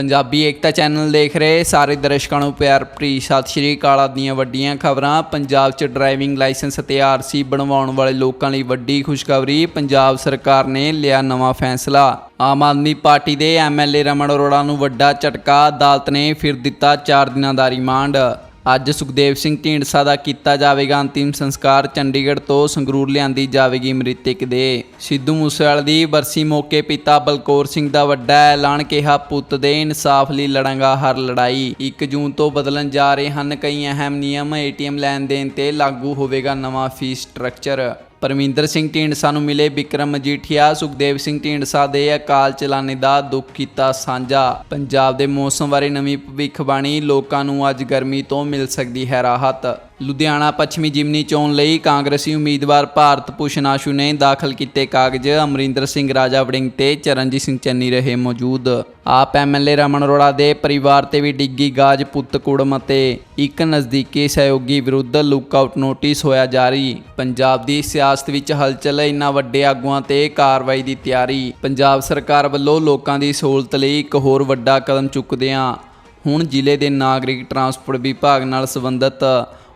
ਪੰਜਾਬੀ ਏਕਤਾ channel ਦੇਖ ਰਹੇ ਸਾਰੇ ਦਰਸ਼ਕਾਂ ਨੂੰ ਪਿਆਰ ਭਰੀ ਸਤਿ ਸ਼੍ਰੀ ਅਕਾਲ ਦੀਆਂ ਵੱਡੀਆਂ ਖਬਰਾਂ। ਪੰਜਾਬ 'ਚ ਡਰਾਈਵਿੰਗ ਲਾਇਸੈਂਸ ਅਤੇ ਆਰਸੀ ਬਣਵਾਉਣ ਵਾਲੇ ਲੋਕਾਂ ਲਈ ਵੱਡੀ ਖੁਸ਼ਖਬਰੀ। ਪੰਜਾਬ ਸਰਕਾਰ ਨੇ ਲਿਆ ਨਵਾਂ ਫੈਸਲਾ। ਆਮ ਆਦਮੀ ਪਾਰਟੀ ਦੇ ਐਮਐਲਏ ਰਮਨ ਅਰੋੜਾ ਨੂੰ ਵੱਡਾ ਝਟਕਾ। ਅਦਾਲਤ ਨੇ ਫਿਰ ਦਿੱਤਾ 4 ਦਿਨਾਂ ਦਾ ਰਿਮਾਂਡ। ਅੱਜ ਸੁਖਦੇਵ ਸਿੰਘ ਢੀਂਡਸਾ ਦਾ ਕੀਤਾ ਜਾਵੇਗਾ ਅੰਤਿਮ ਸੰਸਕਾਰ, ਚੰਡੀਗੜ੍ਹ ਤੋਂ ਸੰਗਰੂਰ ਲਿਆਂਦੀ ਜਾਵੇਗੀ ਮ੍ਰਿਤਕ ਦੇ। ਸਿੱਧੂ ਮੂਸੇਵਾਲੇ ਦੀ ਬਰਸੀ ਮੌਕੇ ਪਿਤਾ ਬਲਕੌਰ ਸਿੰਘ ਦਾ ਵੱਡਾ ਐਲਾਨ ਕਿਹਾ, ਪੁੱਤ ਦੇ ਇਨਸਾਫ ਲਈ ਲੜਾਂਗਾ ਹਰ ਲੜਾਈ। 1 ਜੂਨ ਤੋਂ ਬਦਲਣ ਜਾ ਰਹੇ ਹਨ ਕਈ ਅਹਿਮ ਨਿਯਮ, ਏਟੀਐਮ ਲੈਣ ਦੇਣ ਤੇ ਲਾਗੂ ਹੋਵੇਗਾ ਨਵਾਂ ਫੀਸ ਸਟਰਕਚਰ। ਪਰਮਿੰਦਰ ਸਿੰਘ ਢੀਂਡਸਾ ਨੂੰ ਮਿਲੇ ਵਿਕਰਮ ਮਜੀਠੀਆ ਸੁਖਦੇਵ ਸਿੰਘ ਢੀਂਡਸਾ ਦੇ ਅਕਾਲ ਚਲਾਣੇ ਦਾ ਦੁੱਖ ਕੀਤਾ ਸਾਂਝਾ। ਪੰਜਾਬ ਦੇ ਮੌਸਮ ਬਾਰੇ ਨਵੀਂ ਭਵਿੱਖਬਾਣੀ ਲੋਕਾਂ ਨੂੰ ਅੱਜ ਗਰਮੀ ਤੋਂ ਮਿਲ ਸਕਦੀ ਹੈ ਰਾਹਤ। ਲੁਧਿਆਣਾ ਪੱਛਮੀ ਜਿਮਨੀ ਚੋਣ ਲਈ ਕਾਂਗਰਸੀ ਉਮੀਦਵਾਰ ਭਾਰਤ ਭੂਸ਼ਣ ਆਸ਼ੂ ਨੇ ਦਾਖਲ ਕੀਤੇ ਕਾਗਜ਼। ਅਮਰਿੰਦਰ ਸਿੰਘ, ਰਾਜਾ ਵੜਿੰਗ ਤੇ ਚਰਨਜੀਤ ਸਿੰਘ ਚੰਨੀ ਰਹੇ ਮੌਜੂਦ। ਆਪ ਐਮਐਲਏ ਰਮਨ ਅਰੋੜਾ ਦੇ ਪਰਿਵਾਰ ਤੇ ਵੀ ਡਿੱਗੀ ਗਾਜ ਪੁੱਤ ਕੁੜਮ ਅਤੇ ਇੱਕ ਨਜ਼ਦੀਕੀ ਸਹਿਯੋਗੀ ਵਿਰੁੱਧ ਲੁੱਕਆਊਟ ਨੋਟਿਸ ਹੋਇਆ ਜਾਰੀ। ਪੰਜਾਬ ਦੀ ਸਿਆਸਤ ਵਿੱਚ ਹਲਚਲ, ਇਨ੍ਹਾਂ ਵੱਡੇ ਆਗੂਆਂ ਤੇ ਕਾਰਵਾਈ ਦੀ ਤਿਆਰੀ। ਪੰਜਾਬ ਸਰਕਾਰ ਵੱਲੋਂ ਲੋਕਾਂ ਦੀ ਸਹੂਲਤ ਲਈ ਇੱਕ ਹੋਰ ਵੱਡਾ ਕਦਮ ਚੁੱਕਦਿਆਂ ਹੁਣ ਜ਼ਿਲ੍ਹੇ ਦੇ ਨਾਗਰਿਕ ਟਰਾਂਸਪੋਰਟ ਵਿਭਾਗ ਨਾਲ ਸੰਬੰਧਿਤ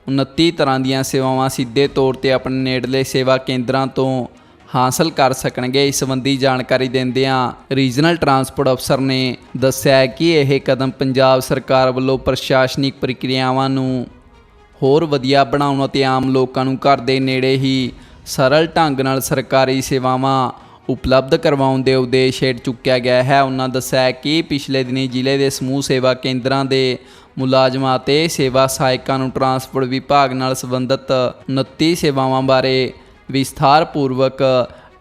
29 ਤਰ੍ਹਾਂ ਦੀਆਂ ਸੇਵਾਵਾਂ ਸਿੱਧੇ ਤੌਰ ਤੇ ਆਪਣੇ ਨੇੜਲੇ ਸੇਵਾ ਕੇਂਦਰਾਂ ਤੋਂ ਹਾਸਲ ਕਰ ਸਕਣਗੇ। ਇਸ ਸੰਬੰਧੀ ਜਾਣਕਾਰੀ ਦਿੰਦਿਆਂ ਰੀਜਨਲ ਟਰਾਂਸਪੋਰਟ ਅਫਸਰ ਨੇ ਦੱਸਿਆ ਕਿ ਇਹ ਕਦਮ ਪੰਜਾਬ ਸਰਕਾਰ ਵੱਲੋਂ ਪ੍ਰਸ਼ਾਸਨਿਕ ਪ੍ਰਕਿਰਿਆਵਾਂ ਨੂੰ ਹੋਰ ਵਧੀਆ ਬਣਾਉਣ ਅਤੇ ਆਮ ਲੋਕਾਂ ਨੂੰ ਘਰ ਦੇ ਨੇੜੇ ਹੀ ਸਰਲ ਢੰਗ ਨਾਲ ਸਰਕਾਰੀ ਸੇਵਾਵਾਂ ਉਪਲਬਧ ਕਰਵਾਉਣ ਦੇ ਉਦੇਸ਼ ਹੇਠ ਚੁੱਕਿਆ ਗਿਆ ਹੈ। ਉਹਨਾਂ ਦੱਸਿਆ ਕਿ ਪਿਛਲੇ ਦਿਨੀ ਜ਼ਿਲ੍ਹੇ ਦੇ ਸਮੂਹ ਸੇਵਾ ਕੇਂਦਰਾਂ ਦੇ ਮੁਲਾਜ਼ਮਾਂ ਅਤੇ ਸੇਵਾ ਸਹਾਇਕਾਂ ਨੂੰ ਟਰਾਂਸਪੋਰਟ ਵਿਭਾਗ ਨਾਲ ਸੰਬੰਧਿਤ 29 ਸੇਵਾਵਾਂ ਬਾਰੇ ਵਿਸਥਾਰਪੂਰਵਕ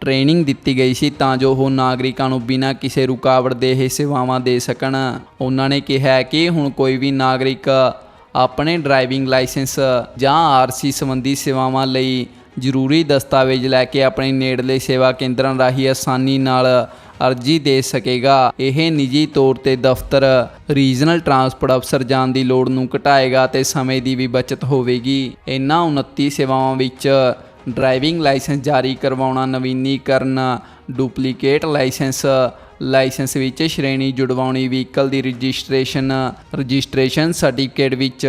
ਟ੍ਰੇਨਿੰਗ ਦਿੱਤੀ ਗਈ ਸੀ ਤਾਂ ਜੋ ਉਹ ਨਾਗਰਿਕਾਂ ਨੂੰ ਬਿਨਾਂ ਕਿਸੇ ਰੁਕਾਵਟ ਦੇ ਇਹ ਸੇਵਾਵਾਂ ਦੇ ਸਕਣ। ਉਹਨਾਂ ਨੇ ਕਿਹਾ ਕਿ ਹੁਣ ਕੋਈ ਵੀ ਨਾਗਰਿਕ ਆਪਣੇ ਡਰਾਈਵਿੰਗ ਲਾਇਸੈਂਸ ਜਾਂ ਆਰਸੀ ਸੰਬੰਧੀ ਸੇਵਾਵਾਂ ਲਈ ਜ਼ਰੂਰੀ ਦਸਤਾਵੇਜ਼ ਲੈ ਕੇ ਆਪਣੇ ਨੇੜਲੇ ਸੇਵਾ ਕੇਂਦਰਾਂ ਰਾਹੀਂ ਆਸਾਨੀ ਨਾਲ ਅਰਜ਼ੀ ਦੇ ਸਕੇਗਾ। ਇਹ ਨਿੱਜੀ ਤੌਰ ਤੇ ਦਫ਼ਤਰ ਰੀਜਨਲ ਟਰਾਂਸਪੋਰਟ ਅਫਸਰ ਜਾਣ ਦੀ ਲੋੜ ਨੂੰ ਘਟਾਏਗਾ ਤੇ ਸਮੇਂ ਦੀ ਵੀ ਬਚਤ ਹੋਵੇਗੀ। ਇਹਨਾਂ 29 ਸੇਵਾਵਾਂ ਵਿੱਚ ਡਰਾਈਵਿੰਗ ਲਾਇਸੈਂਸ ਜਾਰੀ ਕਰਵਾਉਣਾ, ਨਵੀਨੀਕਰਨ, ਡੁਪਲੀਕੇਟ ਲਾਇਸੈਂਸ ਲਾਇਸੈਂਸ ਵਿੱਚ ਸ਼੍ਰੇਣੀ ਜੁੜਵਾਉਣੀ, ਵਹੀਕਲ ਦੀ ਰਜਿਸਟ੍ਰੇਸ਼ਨ ਰਜਿਸਟ੍ਰੇਸ਼ਨ ਸਰਟੀਫਿਕੇਟ ਵਿੱਚ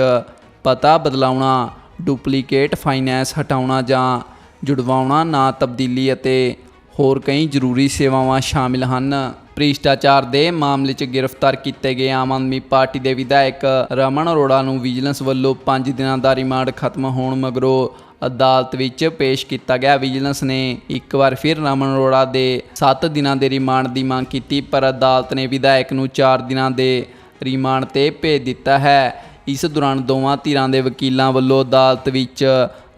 ਪਤਾ ਬਦਲਾਉਣਾ ਡੁਪਲੀਕੇਟ ਫਾਈਨੈਂਸ ਹਟਾਉਣਾ ਜਾਂ ਜੁੜਵਾਉਣਾ ਨਾ ਤਬਦੀਲੀ ਅਤੇ ਹੋਰ ਕਈ ਜ਼ਰੂਰੀ ਸੇਵਾਵਾਂ ਸ਼ਾਮਿਲ ਹਨ। ਭ੍ਰਿਸ਼ਟਾਚਾਰ ਦੇ ਮਾਮਲੇ 'ਚ ਗ੍ਰਿਫਤਾਰ ਕੀਤੇ ਗਏ ਆਮ ਆਦਮੀ ਪਾਰਟੀ ਦੇ ਵਿਧਾਇਕ ਰਮਨ ਅਰੋੜਾ ਨੂੰ ਵਿਜੀਲੈਂਸ ਵੱਲੋਂ 5 ਦਿਨਾਂ ਦਾ ਰਿਮਾਂਡ ਖਤਮ ਹੋਣ ਮਗਰੋਂ ਅਦਾਲਤ ਵਿੱਚ ਪੇਸ਼ ਕੀਤਾ ਗਿਆ। ਵਿਜੀਲੈਂਸ ਨੇ ਇੱਕ ਵਾਰ ਫਿਰ ਰਮਨ ਅਰੋੜਾ ਦੇ 7 ਦਿਨਾਂ ਦੇ ਰਿਮਾਂਡ ਦੀ ਮੰਗ ਕੀਤੀ, ਪਰ ਅਦਾਲਤ ਨੇ ਵਿਧਾਇਕ ਨੂੰ 4 ਦਿਨਾਂ ਦੇ ਰਿਮਾਂਡ ਤੇ ਭੇਜ ਦਿੱਤਾ ਹੈ। ਇਸ ਦੌਰਾਨ ਦੋਵਾਂ ਧਿਰਾਂ ਦੇ ਵਕੀਲਾਂ ਵੱਲੋਂ ਅਦਾਲਤ ਵਿੱਚ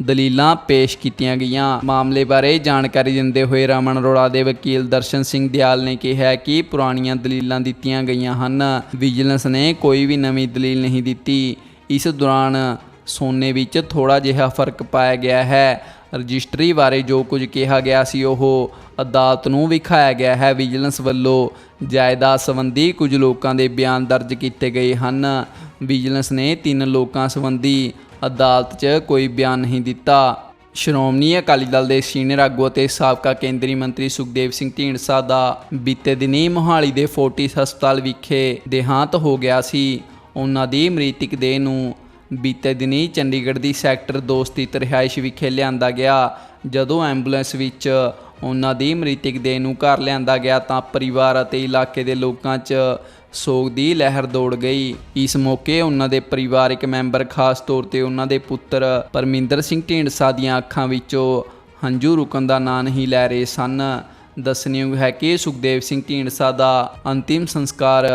ਦਲੀਲਾਂ ਪੇਸ਼ ਕੀਤੀਆਂ ਗਈਆਂ। ਮਾਮਲੇ ਬਾਰੇ ਜਾਣਕਾਰੀ ਦਿੰਦੇ ਹੋਏ ਰਮਨ ਅਰੋੜਾ ਦੇ ਵਕੀਲ ਦਰਸ਼ਨ ਸਿੰਘ ਦਿਆਲ ਨੇ ਕਿਹਾ ਕਿ ਪੁਰਾਣੀਆਂ ਦਲੀਲਾਂ ਦਿੱਤੀਆਂ ਗਈਆਂ ਹਨ। ਵਿਜੀਲੈਂਸ ਨੇ ਕੋਈ ਵੀ ਨਵੀਂ ਦਲੀਲ ਨਹੀਂ ਦਿੱਤੀ। ਇਸ ਦੌਰਾਨ ਸੋਨੇ ਵਿੱਚ ਥੋੜਾ ਜਿਹਾ ਫ਼ਰਕ ਪਾਇਆ ਗਿਆ ਹੈ। ਰਜਿਸਟਰੀ ਬਾਰੇ ਜੋ ਕੁਝ ਕਿਹਾ ਗਿਆ ਸੀ, ਉਹ ਅਦਾਲਤ ਨੂੰ ਵਿਖਾਇਆ ਗਿਆ ਹੈ। ਵਿਜੀਲੈਂਸ ਵੱਲੋਂ ਜਾਇਦਾਦ ਸੰਬੰਧੀ ਕੁਝ ਲੋਕਾਂ ਦੇ ਬਿਆਨ ਦਰਜ ਕੀਤੇ ਗਏ ਹਨ। ਵਿਜੀਲੈਂਸ ਨੇ ਤਿੰਨ ਲੋਕਾਂ ਸੰਬੰਧੀ ਅਦਾਲਤ 'ਚ ਕੋਈ ਬਿਆਨ ਨਹੀਂ ਦਿੱਤਾ। ਸ਼੍ਰੋਮਣੀ ਅਕਾਲੀ ਦਲ ਦੇ ਸੀਨੀਅਰ ਆਗੂ ਅਤੇ ਸਾਬਕਾ ਕੇਂਦਰੀ ਮੰਤਰੀ ਸੁਖਦੇਵ ਸਿੰਘ ਢੀਂਡਸਾ ਦਾ ਬੀਤੇ ਦਿਨੀ ਮੋਹਾਲੀ ਦੇ ਫੋਰਟਿਸ ਹਸਪਤਾਲ ਵਿਖੇ ਦੇਹਾਂਤ ਹੋ ਗਿਆ ਸੀ। ਉਹਨਾਂ ਦੀ ਮ੍ਰਿਤਕ ਦੇਹ ਨੂੰ ਬੀਤੇ ਦਿਨੀ ਚੰਡੀਗੜ੍ਹ ਦੀ ਸੈਕਟਰ 2 ਸਥਿਤ ਰਿਹਾਇਸ਼ ਵਿਖੇ ਲਿਆਂਦਾ ਗਿਆ। ਜਦੋਂ ਐਂਬੂਲੈਂਸ ਵਿੱਚ ਉਹਨਾਂ ਦੀ ਮ੍ਰਿਤਕ ਦੇਹ ਨੂੰ ਘਰ ਲਿਆਂਦਾ ਗਿਆ ਤਾਂ ਪਰਿਵਾਰ ਅਤੇ ਇਲਾਕੇ ਦੇ ਲੋਕਾਂ 'ਚ ਸੋਗ ਦੀ ਲਹਿਰ ਦੌੜ ਗਈ। ਇਸ ਮੌਕੇ ਉਹਨਾਂ ਦੇ ਪਰਿਵਾਰਕ ਮੈਂਬਰ, ਖਾਸ ਤੌਰ ਤੇ ਉਹਨਾਂ ਦੇ ਪੁੱਤਰ ਪਰਮਿੰਦਰ ਸਿੰਘ ਢੀਂਡਸਾ ਦੀਆਂ ਅੱਖਾਂ ਵਿੱਚੋਂ ਹੰਝੂ ਰੁਕਣ ਦਾ ਨਾਂ ਨਹੀਂ ਲੈ ਰਹੇ ਸਨ। ਦੱਸਣਯੋਗ ਹੈ ਕਿ ਸੁਖਦੇਵ ਸਿੰਘ ਢੀਂਡਸਾ ਦਾ ਅੰਤਿਮ ਸੰਸਕਾਰ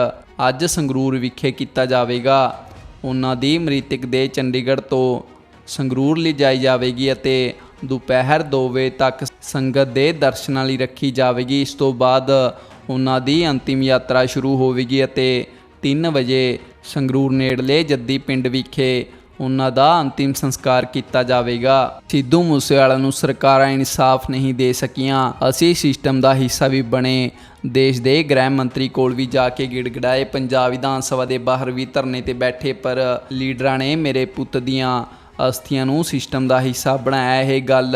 ਅੱਜ ਸੰਗਰੂਰ ਵਿਖੇ ਕੀਤਾ ਜਾਵੇਗਾ। ਉਹਨਾਂ ਦੀ ਮ੍ਰਿਤਕ ਦੇ ਚੰਡੀਗੜ੍ਹ ਤੋਂ ਸੰਗਰੂਰ ਲਿਜਾਈ ਜਾਵੇਗੀ ਅਤੇ ਦੁਪਹਿਰ 2 ਵਜੇ ਤੱਕ ਸੰਗਤ ਦੇ ਦਰਸ਼ਨਾਂ ਲਈ ਰੱਖੀ ਜਾਵੇਗੀ। ਇਸ ਤੋਂ ਬਾਅਦ ਉਹਨਾਂ ਦੀ ਅੰਤਿਮ ਯਾਤਰਾ ਸ਼ੁਰੂ ਹੋਵੇਗੀ ਅਤੇ 3 ਵਜੇ ਸੰਗਰੂਰ ਨੇੜਲੇ ਜੱਦੀ ਪਿੰਡ ਵਿਖੇ ਉਹਨਾਂ ਦਾ ਅੰਤਿਮ ਸੰਸਕਾਰ ਕੀਤਾ ਜਾਵੇਗਾ। ਸਿੱਧੂ ਮੂਸੇਵਾਲਾ ਨੂੰ ਸਰਕਾਰਾਂ ਇਨਸਾਫ ਨਹੀਂ ਦੇ ਸਕੀਆਂ। ਅਸੀਂ ਸਿਸਟਮ ਦਾ ਹਿੱਸਾ ਵੀ ਬਣੇ। ਦੇਸ਼ ਦੇ ਗ੍ਰਹਿ ਮੰਤਰੀ ਕੋਲ ਵੀ ਜਾ ਕੇ ਗਿੜਗੜਾਏ। ਪੰਜਾਬ ਵਿਧਾਨ ਸਭਾ ਦੇ ਬਾਹਰ ਵੀ ਧਰਨੇ ਤੇ ਬੈਠੇ, ਪਰ ਲੀਡਰਾਂ ਨੇ ਮੇਰੇ ਪੁੱਤ ਦੀਆਂ ਅਸਥੀਆਂ ਨੂੰ ਸਿਸਟਮ ਦਾ ਹਿੱਸਾ ਬਣਾਇਆ। ਇਹ ਗੱਲ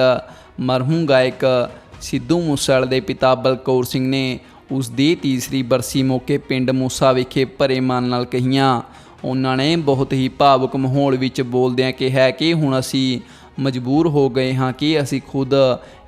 ਮਰਹੂਮ ਗਾਇਕ ਸਿੱਧੂ ਮੂਸੇਵਾਲੇ ਦੇ ਪਿਤਾ ਬਲਕੌਰ ਸਿੰਘ ਨੇ ਉਸ ਦੀ ਤੀਸਰੀ ਬਰਸੀ ਮੌਕੇ ਪਿੰਡ ਮੂਸਾ ਵਿਖੇ ਭਰੇ ਮਨ ਨਾਲ ਕਹੀਆਂ। ਉਹਨਾਂ ਨੇ ਬਹੁਤ ਹੀ ਭਾਵੁਕ ਮਾਹੌਲ ਵਿੱਚ ਬੋਲਦਿਆਂ ਕਿਹਾ ਕਿ ਹੁਣ ਅਸੀਂ ਮਜਬੂਰ ਹੋ ਗਏ ਹਾਂ ਕਿ ਅਸੀਂ ਖੁਦ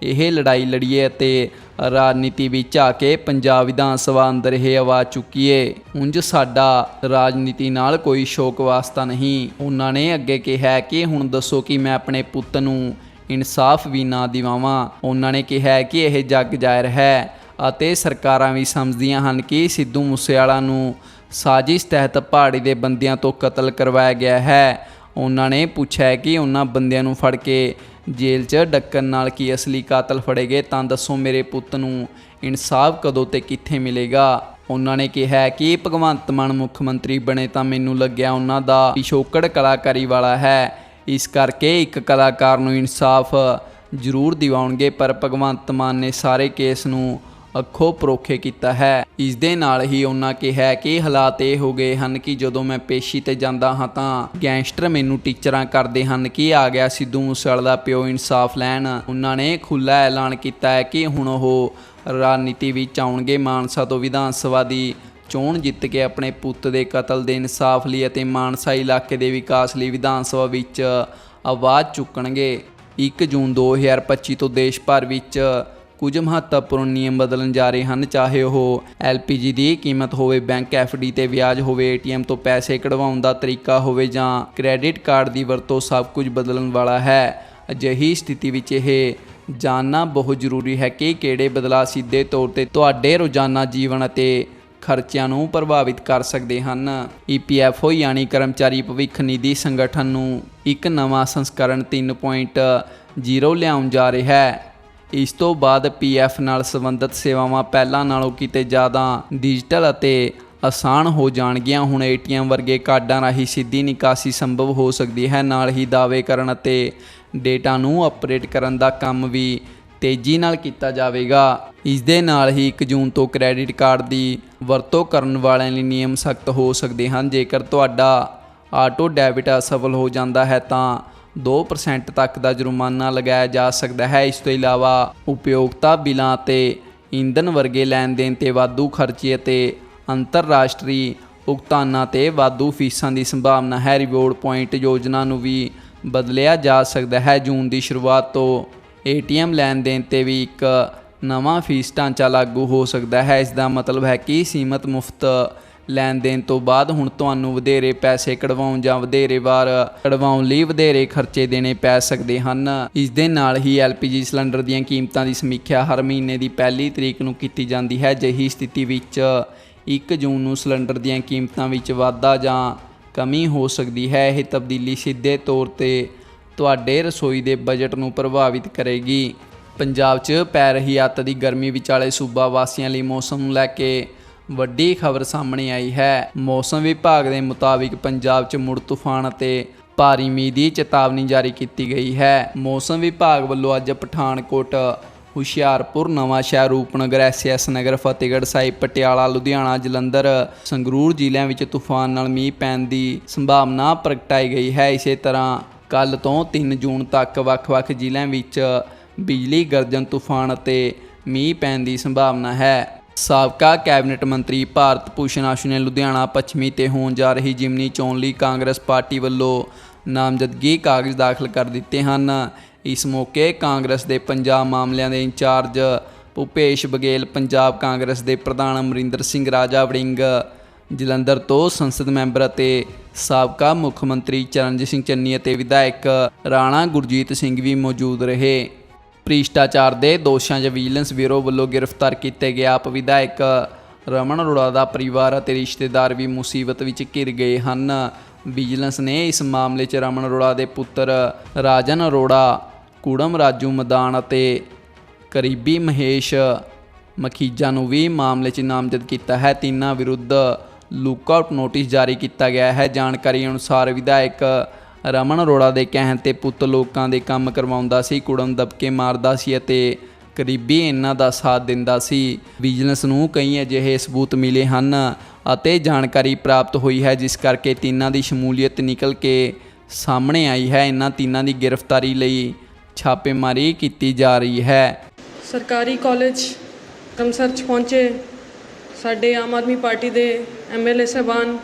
ਇਹ ਲੜਾਈ ਲੜੀਏ ਅਤੇ ਰਾਜਨੀਤੀ ਵਿੱਚ ਆ ਕੇ ਪੰਜਾਬ ਵਿਧਾਨ ਸਭਾ ਅੰਦਰ ਇਹ ਆਵਾਜ਼ ਚੁੱਕੀਏ। ਉਂਝ ਸਾਡਾ ਰਾਜਨੀਤੀ ਨਾਲ ਕੋਈ ਸ਼ੌਕ ਵਾਸਤਾ ਨਹੀਂ। ਉਹਨਾਂ ਨੇ ਅੱਗੇ ਕਿਹਾ ਕਿ ਹੁਣ ਦੱਸੋ ਕਿ ਮੈਂ ਆਪਣੇ ਪੁੱਤ ਨੂੰ ਇਨਸਾਫ ਵੀ ਨਾ ਦਿਵਾਵਾਂ। ਉਹਨਾਂ ਨੇ ਕਿਹਾ ਕਿ ਇਹ ਜੱਗ ਜ਼ਾਹਿਰ ਹੈ। ਅਤੇ ਸਰਕਾਰਾਂ ਵੀ ਸਮਝਦੀਆਂ ਹਨ ਕਿ ਸਿੱਧੂ ਮੂਸੇਵਾਲਾ ਨੂੰ ਸਾਜ਼ਿਸ਼ ਤਹਿਤ ਪਹਾੜੀ ਦੇ ਬੰਦਿਆਂ ਤੋਂ ਕਤਲ ਕਰਵਾਇਆ ਗਿਆ ਹੈ। ਉਹਨਾਂ ਨੇ ਪੁੱਛਿਆ ਕਿ ਉਹਨਾਂ ਬੰਦਿਆਂ ਨੂੰ ਫੜ ਕੇ ਜੇਲ੍ਹ 'ਚ ਡੱਕਣ ਨਾਲ ਕੀ ਅਸਲੀ ਕਾਤਲ ਫੜੇਗੇ ਤਾਂ ਦੱਸੋ ਮੇਰੇ ਪੁੱਤ ਨੂੰ ਇਨਸਾਫ ਕਦੋਂ ਤੇ ਕਿੱਥੇ ਮਿਲੇਗਾ? ਉਹਨਾਂ ਨੇ ਕਿਹਾ ਕਿ ਭਗਵੰਤ ਮਾਨ ਮੁੱਖ ਮੰਤਰੀ ਬਣੇ ਤਾਂ ਮੈਨੂੰ ਲੱਗਿਆ ਉਹਨਾਂ ਦਾ ਪਿਛੋਕੜ ਕਲਾਕਾਰੀ ਵਾਲਾ ਹੈ। ਇਸ ਕਰਕੇ ਇੱਕ ਕਲਾਕਾਰ ਨੂੰ ਇਨਸਾਫ ਜ਼ਰੂਰ ਦਿਵਾਉਣਗੇ, ਪਰ ਭਗਵੰਤ ਮਾਨ ਨੇ ਸਾਰੇ ਕੇਸ ਨੂੰ ਅੱਖੋਂ ਪਰੋਖੇ ਕੀਤਾ ਹੈ। ਇਸ ਦੇ ਨਾਲ ਹੀ ਉਹਨਾਂ ਕਿਹਾ ਕਿ ਹਾਲਾਤ ਇਹ ਹੋ ਗਏ ਹਨ ਕਿ ਜਦੋਂ ਮੈਂ ਪੇਸ਼ੀ ਤੇ ਜਾਂਦਾ ਹਾਂ ਤਾਂ ਗੈਂਗਸਟਰ ਮੈਨੂੰ ਟੀਚਰਾਂ ਕਰਦੇ ਹਨ ਕਿ ਆ ਗਿਆ ਸਿੱਧੂ ਮੂਸੇਵਾਲਾ ਦਾ ਪਿਓ ਇਨਸਾਫ ਲੈਣ। ਉਹਨਾਂ ਨੇ ਖੁੱਲ੍ਹਾ ਐਲਾਨ ਕੀਤਾ ਹੈ ਕਿ ਹੁਣ ਉਹ ਰਾਜਨੀਤੀ ਵਿੱਚ ਆਉਣਗੇ। ਮਾਨਸਾ ਤੋਂ ਵਿਧਾਨ ਸਭਾ ਦੀ ਚੋਣ ਜਿੱਤ ਕੇ ਆਪਣੇ ਪੁੱਤ ਦੇ ਕਤਲ ਦੇ ਇਨਸਾਫ ਲਈ ਅਤੇ ਮਾਨਸਾ ਇਲਾਕੇ ਦੇ ਵਿਕਾਸ ਲਈ ਵਿਧਾਨ ਸਭਾ ਵਿੱਚ ਆਵਾਜ਼ ਚੁੱਕਣਗੇ। 1 ਜੂਨ 2025 ਤੋਂ ਦੇਸ਼ ਭਰ ਵਿੱਚ ਕੁਝ ਮਹੱਤਵਪੂਰਨ ਨਿਯਮ ਬਦਲਣ ਜਾ ਰਹੇ ਹਨ। ਚਾਹੇ ਉਹ LPG ਦੀ ਕੀਮਤ ਹੋਵੇ, ਬੈਂਕ FD ਤੇ ਵਿਆਜ ਹੋਵੇ ATM ਤੋਂ ਪੈਸੇ ਕਢਵਾਉਣ ਦਾ ਤਰੀਕਾ ਹੋਵੇ ਜਾਂ ਕ੍ਰੈਡਿਟ ਕਾਰਡ ਦੀ ਵਰਤੋਂ ਸਭ ਕੁਝ ਬਦਲਣ ਵਾਲਾ ਹੈ। ਅਜਿਹੀ ਸਥਿਤੀ ਵਿੱਚ ਇਹ ਜਾਣਨਾ ਬਹੁਤ ਜ਼ਰੂਰੀ ਹੈ ਕਿ ਕਿਹੜੇ ਬਦਲਾਅ ਸਿੱਧੇ ਤੌਰ ਤੇ ਤੁਹਾਡੇ ਰੋਜ਼ਾਨਾ ਜੀਵਨ ਅਤੇ ਖਰਚਿਆਂ ਨੂੰ ਪ੍ਰਭਾਵਿਤ ਕਰ ਸਕਦੇ ਹਨ। EPFO ਯਾਨੀ ਕਰਮਚਾਰੀ ਭਵਿੱਖ ਨਿਧੀ ਸੰਗਠਨ ਨੂੰ ਇੱਕ ਨਵਾਂ ਸੰਸਕਰਣ 3.0 ਲਿਆਉਣ ਜਾ ਰਿਹਾ ਹੈ। ਇਸ ਤੋਂ ਬਾਅਦ ਪੀਐਫ ਨਾਲ ਸੰਬੰਧਿਤ ਸੇਵਾਵਾਂ ਪਹਿਲਾਂ ਨਾਲੋਂ ਕਿਤੇ ਜ਼ਿਆਦਾ ਡਿਜੀਟਲ ਅਤੇ ਆਸਾਨ ਹੋ ਜਾਣਗੀਆਂ। ਹੁਣ ਏਟੀਐਮ ਵਰਗੇ ਕਾਰਡਾਂ ਰਾਹੀਂ ਸਿੱਧੀ ਨਿਕਾਸੀ ਸੰਭਵ ਹੋ ਸਕਦੀ ਹੈ। ਨਾਲ ਹੀ ਦਾਅਵੇ ਕਰਨ ਅਤੇ ਡੇਟਾ ਨੂੰ ਅਪਡੇਟ ਕਰਨ ਦਾ ਕੰਮ ਵੀ ਤੇਜ਼ੀ ਨਾਲ ਕੀਤਾ ਜਾਵੇਗਾ। ਇਸ ਦੇ ਨਾਲ ਹੀ 1 ਜੂਨ ਤੋਂ ਕ੍ਰੈਡਿਟ ਕਾਰਡ ਦੀ ਵਰਤੋਂ ਕਰਨ ਵਾਲਿਆਂ ਲਈ ਨਿਯਮ ਸਖਤ ਹੋ ਸਕਦੇ ਹਨ। ਜੇਕਰ ਤੁਹਾਡਾ ਆਟੋ ਡੈਬਿਟ ਅਸਫਲ ਹੋ ਜਾਂਦਾ ਹੈ ਤਾਂ 2% ਤੱਕ ਦਾ ਜੁਰਮਾਨਾ ਲਗਾਇਆ ਜਾ ਸਕਦਾ ਹੈ। ਇਸ ਤੋਂ ਇਲਾਵਾ ਉਪਯੋਗਤਾ ਬਿੱਲਾਂ 'ਤੇ ਈਂਧਨ ਵਰਗੇ ਲੈਣ ਦੇਣ ਤੇ ਵਾਧੂ ਖਰਚੇ ਅਤੇ ਅੰਤਰਰਾਸ਼ਟਰੀ ਭੁਗਤਾਨਾਂ ਤੇ ਵਾਧੂ ਫੀਸਾਂ ਦੀ ਸੰਭਾਵਨਾ ਹੈ। ਰਿਵੋਰਡ ਪੁਆਇੰਟ ਯੋਜਨਾ ਨੂੰ ਵੀ ਬਦਲਿਆ ਜਾ ਸਕਦਾ ਹੈ। ਜੂਨ ਦੀ ਸ਼ੁਰੂਆਤ ਤੋਂ ਏਟੀਐਮ ਲੈਣ ਦੇਣ ਤੇ ਵੀ ਇੱਕ ਨਵਾਂ ਫੀਸ ਢਾਂਚਾ ਲਾਗੂ ਹੋ ਸਕਦਾ ਹੈ। ਇਸ ਦਾ ਮਤਲਬ ਹੈ ਕਿ ਸੀਮਤ ਮੁਫਤ ਲੈਣ ਦੇਣ ਤੋਂ ਬਾਅਦ ਹੁਣ ਤੁਹਾਨੂੰ ਵਧੇਰੇ ਪੈਸੇ ਕਢਵਾਉਣ ਜਾਂ ਵਧੇਰੇ ਵਾਰ ਕਢਵਾਉਣ ਲਈ ਵਧੇਰੇ ਖਰਚੇ ਦੇਣੇ ਪੈ ਸਕਦੇ ਹਨ। ਇਸ ਦੇ ਨਾਲ ਹੀ LPG ਸਿਲੰਡਰ ਦੀਆਂ ਕੀਮਤਾਂ ਦੀ ਸਮੀਖਿਆ ਹਰ ਮਹੀਨੇ ਦੀ ਪਹਿਲੀ ਤਰੀਕ ਨੂੰ ਕੀਤੀ ਜਾਂਦੀ ਹੈ। ਜਿਹੀ ਸਥਿਤੀ ਵਿੱਚ 1 ਜੂਨ ਨੂੰ ਸਿਲੰਡਰ ਦੀਆਂ ਕੀਮਤਾਂ ਵਿੱਚ ਵਾਧਾ ਜਾਂ ਕਮੀ ਹੋ ਸਕਦੀ ਹੈ। ਇਹ ਤਬਦੀਲੀ ਸਿੱਧੇ ਤੌਰ ਤੇ ਤੁਹਾਡੇ ਰਸੋਈ ਦੇ ਬਜਟ ਨੂੰ ਪ੍ਰਭਾਵਿਤ ਕਰੇਗੀ। ਪੰਜਾਬ 'ਚ ਪੈ ਰਹੀ ਅੱਤ ਦੀ ਗਰਮੀ ਵਿਚਾਲੇ ਸੂਬਾ ਵਾਸੀਆਂ ਲਈ ਮੌਸਮ ਨੂੰ ਲੈ ਕੇ ਵੱਡੀ ਖਬਰ ਸਾਹਮਣੇ ਆਈ ਹੈ। ਮੌਸਮ ਵਿਭਾਗ ਦੇ ਮੁਤਾਬਿਕ ਪੰਜਾਬ 'ਚ ਮੁੜ ਤੂਫਾਨ ਅਤੇ ਭਾਰੀ ਮੀਂਹ ਦੀ ਚੇਤਾਵਨੀ ਜਾਰੀ ਕੀਤੀ ਗਈ ਹੈ। ਮੌਸਮ ਵਿਭਾਗ ਵੱਲੋਂ ਅੱਜ ਪਠਾਨਕੋਟ, ਹੁਸ਼ਿਆਰਪੁਰ, ਨਵਾਂ ਸ਼ਹਿਰ ਰੂਪਨਗਰ, ਐਸਐਸ ਨਗਰ, ਫਤਿਹਗੜ੍ਹ ਸਾਹਿਬ, ਪਟਿਆਲਾ, ਲੁਧਿਆਣਾ, ਜਲੰਧਰ, ਸੰਗਰੂਰ ਜ਼ਿਲ੍ਹਿਆਂ ਵਿੱਚ ਤੂਫਾਨ ਨਾਲ ਮੀਂਹ ਪੈਣ ਦੀ ਸੰਭਾਵਨਾ ਪ੍ਰਗਟਾਈ ਗਈ ਹੈ। ਇਸੇ ਤਰ੍ਹਾਂ ਕੱਲ ਤੋਂ 3 ਜੂਨ ਤੱਕ ਵੱਖ-ਵੱਖ ਜ਼ਿਲ੍ਹਿਆਂ ਵਿੱਚ ਬਿਜਲੀ, ਗਰਜਨ ਤੂਫਾਨ ਅਤੇ ਮੀਂਹ ਪੈਣ ਦੀ ਸੰਭਾਵਨਾ ਹੈ। ਸਾਬਕਾ ਕੈਬਨਿਟ ਮੰਤਰੀ ਭਾਰਤ ਭੂਸ਼ਣ ਆਸ਼ੂ ਨੇ ਲੁਧਿਆਣਾ ਪੱਛਮੀ ਤੇ ਹੋਣ ਜਾ ਰਹੀ ਜਿਮਨੀ ਚੋਣ ਲਈ ਕਾਂਗਰਸ ਪਾਰਟੀ ਵੱਲੋਂ ਨਾਮਜ਼ਦਗੀ ਕਾਗਜ਼ ਦਾਖਲ ਕਰ ਦਿੱਤੇ ਹਨ। ਇਸ ਮੌਕੇ ਕਾਂਗਰਸ ਦੇ ਪੰਜਾਬ ਮਾਮਲਿਆਂ ਦੇ ਇੰਚਾਰਜ ਭੁਪੇਸ਼ ਬਗੇਲ, ਪੰਜਾਬ ਕਾਂਗਰਸ ਦੇ ਪ੍ਰਧਾਨ ਅਮਰਿੰਦਰ ਸਿੰਘ ਰਾਜਾ ਵੜਿੰਗ, ਜਲੰਧਰ ਤੋਂ ਸੰਸਦ ਮੈਂਬਰ ਅਤੇ ਸਾਬਕਾ ਮੁੱਖ ਮੰਤਰੀ ਚਰਨਜੀਤ ਸਿੰਘ ਚੰਨੀ ਅਤੇ ਵਿਧਾਇਕ ਰਾਣਾ ਗੁਰਜੀਤ ਸਿੰਘ ਵੀ ਮੌਜੂਦ ਰਹੇ। ਭ੍ਰਿਸ਼ਟਾਚਾਰ ਦੇ ਦੋਸ਼ਾਂ 'ਚ ਵਿਜੀਲੈਂਸ ਬਿਊਰੋ ਵੱਲੋਂ ਗ੍ਰਿਫਤਾਰ ਕੀਤੇ ਗਏ ਆਪ ਵਿਧਾਇਕ ਰਮਨ ਅਰੋੜਾ ਦਾ ਪਰਿਵਾਰ ਅਤੇ ਰਿਸ਼ਤੇਦਾਰ ਵੀ ਮੁਸੀਬਤ ਵਿੱਚ ਘਿਰ ਗਏ ਹਨ। ਵਿਜੀਲੈਂਸ ਨੇ ਇਸ ਮਾਮਲੇ 'ਚ ਰਮਨ ਅਰੋੜਾ ਦੇ ਪੁੱਤਰ ਰਾਜਨ ਅਰੋੜਾ, ਕੂੜਮ ਰਾਜੂ ਮਦਾਨ ਅਤੇ ਕਰੀਬੀ ਮਹੇਸ਼ ਮਖੀਜਾ ਨੂੰ ਵੀ ਮਾਮਲੇ 'ਚ ਨਾਮਜ਼ਦ ਕੀਤਾ ਹੈ। ਤਿੰਨਾਂ ਵਿਰੁੱਧ ਲੁੱਕਆਊਟ ਨੋਟਿਸ ਜਾਰੀ ਕੀਤਾ ਗਿਆ ਹੈ। ਜਾਣਕਾਰੀ ਅਨੁਸਾਰ ਵਿਧਾਇਕ ਰਮਨ ਅਰੋੜਾ ਦੇ ਕਹਿਣ ਤੇ ਪੁੱਤ ਲੋਕਾਂ ਦੇ ਕੰਮ ਕਰਵਾਉਂਦਾ ਸੀ, ਕੁੜਮ ਦਬਕੇ ਮਾਰਦਾ ਸੀ ਅਤੇ ਕਰੀਬੀ ਇਹਨਾਂ ਦਾ ਸਾਥ ਦਿੰਦਾ ਸੀ। ਵਿਜੀਲੈਂਸ ਨੂੰ ਕਈ ਅਜਿਹੇ ਸਬੂਤ ਮਿਲੇ ਹਨ ਅਤੇ ਜਾਣਕਾਰੀ ਪ੍ਰਾਪਤ ਹੋਈ ਹੈ, ਜਿਸ ਕਰਕੇ ਤਿੰਨਾਂ ਦੀ ਸ਼ਮੂਲੀਅਤ ਨਿਕਲ ਕੇ ਸਾਹਮਣੇ ਆਈ ਹੈ। ਇਹਨਾਂ ਤਿੰਨਾਂ ਦੀ ਗ੍ਰਿਫਤਾਰੀ ਲਈ ਛਾਪੇਮਾਰੀ ਕੀਤੀ ਜਾ ਰਹੀ ਹੈ। ਸਰਕਾਰੀ ਕਾਲਜ ਕਮਸਰ 'ਚ ਪਹੁੰਚੇ ਸਾਡੇ ਆਮ ਆਦਮੀ ਪਾਰਟੀ ਦੇ ਐਮਐਲਏ ਸਾਹਿਬਾਨ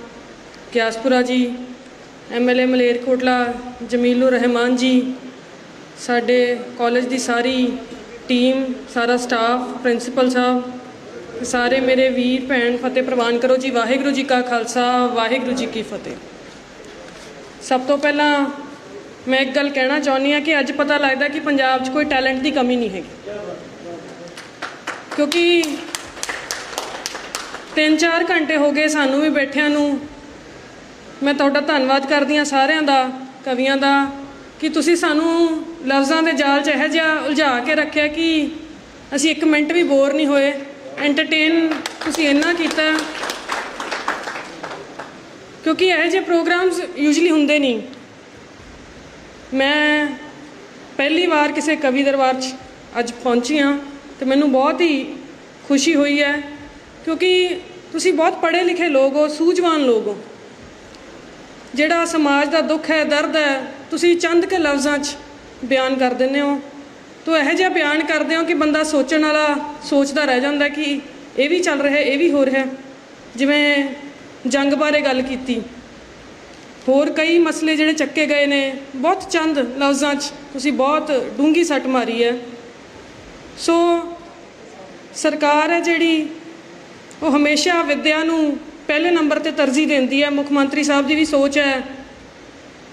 ਕਿਆਸਪੁਰਾ ਜੀ ਐਮਐਲਏ ਮਲੇਰਕੋਟਲਾ ਜਮੀਲੁਰ ਰਹਿਮਾਨ ਜੀ, ਸਾਡੇ ਕਾਲਜ ਦੀ ਸਾਰੀ ਟੀਮ, ਸਾਰਾ ਸਟਾਫ, ਪ੍ਰਿੰਸੀਪਲ ਸਾਹਿਬ, ਸਾਰੇ ਮੇਰੇ ਵੀਰ, ਭੈਣ ਫਤਿਹ ਪ੍ਰਵਾਨ ਕਰੋ ਜੀ। ਵਾਹਿਗੁਰੂ ਜੀ ਕਾ ਖਾਲਸਾ, ਵਾਹਿਗੁਰੂ ਜੀ ਕੀ ਫਤਿਹ। ਸਭ ਤੋਂ ਪਹਿਲਾਂ ਮੈਂ ਇੱਕ ਗੱਲ ਕਹਿਣਾ ਚਾਹੁੰਦੀ ਹਾਂ ਕਿ ਅੱਜ ਪਤਾ ਲੱਗਦਾ ਕਿ ਪੰਜਾਬ 'ਚ ਕੋਈ ਟੈਲੈਂਟ ਦੀ ਕਮੀ ਨਹੀਂ ਹੈਗੀ। ਕਿਉਂਕਿ 3-4 ਘੰਟੇ ਹੋ ਗਏ ਸਾਨੂੰ ਵੀ ਬੈਠਿਆਂ ਨੂੰ ਮੈਂ ਤੁਹਾਡਾ ਧੰਨਵਾਦ ਕਰਦੀ ਹਾਂ ਸਾਰਿਆਂ ਦਾ, ਕਵੀਆਂ ਦਾ, ਕਿ ਤੁਸੀਂ ਸਾਨੂੰ ਲਫ਼ਜ਼ਾਂ ਦੇ ਜਾਲ 'ਚ ਇਹੋ ਜਿਹਾ ਉਲਝਾ ਕੇ ਰੱਖਿਆ ਕਿ ਅਸੀਂ ਇੱਕ ਮਿੰਟ ਵੀ ਬੋਰ ਨਹੀਂ ਹੋਏ। ਐਂਟਰਟੇਨ ਤੁਸੀਂ ਇੰਨਾ ਕੀਤਾ। ਕਿਉਂਕਿ ਇਹੋ ਜਿਹੇ ਪ੍ਰੋਗਰਾਮਸ ਯੂਜੂਲੀ ਹੁੰਦੇ ਨਹੀਂ। ਮੈਂ ਪਹਿਲੀ ਵਾਰ ਕਿਸੇ ਕਵੀ ਦਰਬਾਰ 'ਚ ਅੱਜ ਪਹੁੰਚੀ ਹਾਂ ਤੇ ਮੈਨੂੰ ਬਹੁਤ ਹੀ ਖੁਸ਼ੀ ਹੋਈ ਹੈ। ਕਿਉਂਕਿ ਤੁਸੀਂ ਬਹੁਤ ਪੜ੍ਹੇ ਲਿਖੇ ਲੋਕ ਹੋ, ਸੂਝਵਾਨ ਲੋਕ ਹੋ। ਜਿਹੜਾ ਸਮਾਜ ਦਾ ਦੁੱਖ ਹੈ, ਦਰਦ ਹੈ, ਤੁਸੀਂ ਚੰਦ ਕੇ ਲਫ਼ਜ਼ਾਂ 'ਚ ਬਿਆਨ ਕਰ ਦਿੰਦੇ ਹੋ। ਤੋ ਇਹੋ ਜਿਹਾ ਬਿਆਨ ਕਰਦੇ ਹੋ ਕਿ ਬੰਦਾ ਸੋਚਣ ਵਾਲਾ ਸੋਚਦਾ ਰਹਿ ਜਾਂਦਾ ਕਿ ਇਹ ਵੀ ਚੱਲ ਰਿਹਾ, ਇਹ ਵੀ ਹੋ ਰਿਹਾ। ਜਿਵੇਂ ਜੰਗ ਬਾਰੇ ਗੱਲ ਕੀਤੀ। ਹੋਰ ਕਈ ਮਸਲੇ ਜਿਹੜੇ ਚੱਕੇ ਗਏ ਨੇ, ਬਹੁਤ ਚੰਦ ਲਫ਼ਜ਼ਾਂ 'ਚ ਤੁਸੀਂ ਬਹੁਤ ਡੂੰਗੀ ਸੱਟ ਮਾਰੀ ਹੈ। ਸੋ ਸਰਕਾਰ ਹੈ ਜਿਹੜੀ, ਉਹ ਹਮੇਸ਼ਾ ਵਿਦਿਆ ਨੂੰ ਪਹਿਲੇ ਨੰਬਰ ਤੇ ਤਰਜੀਹ ਦਿੰਦੀ ਹੈ। ਮੁੱਖ ਮੰਤਰੀ ਸਾਹਿਬ ਦੀ ਵੀ ਸੋਚ ਹੈ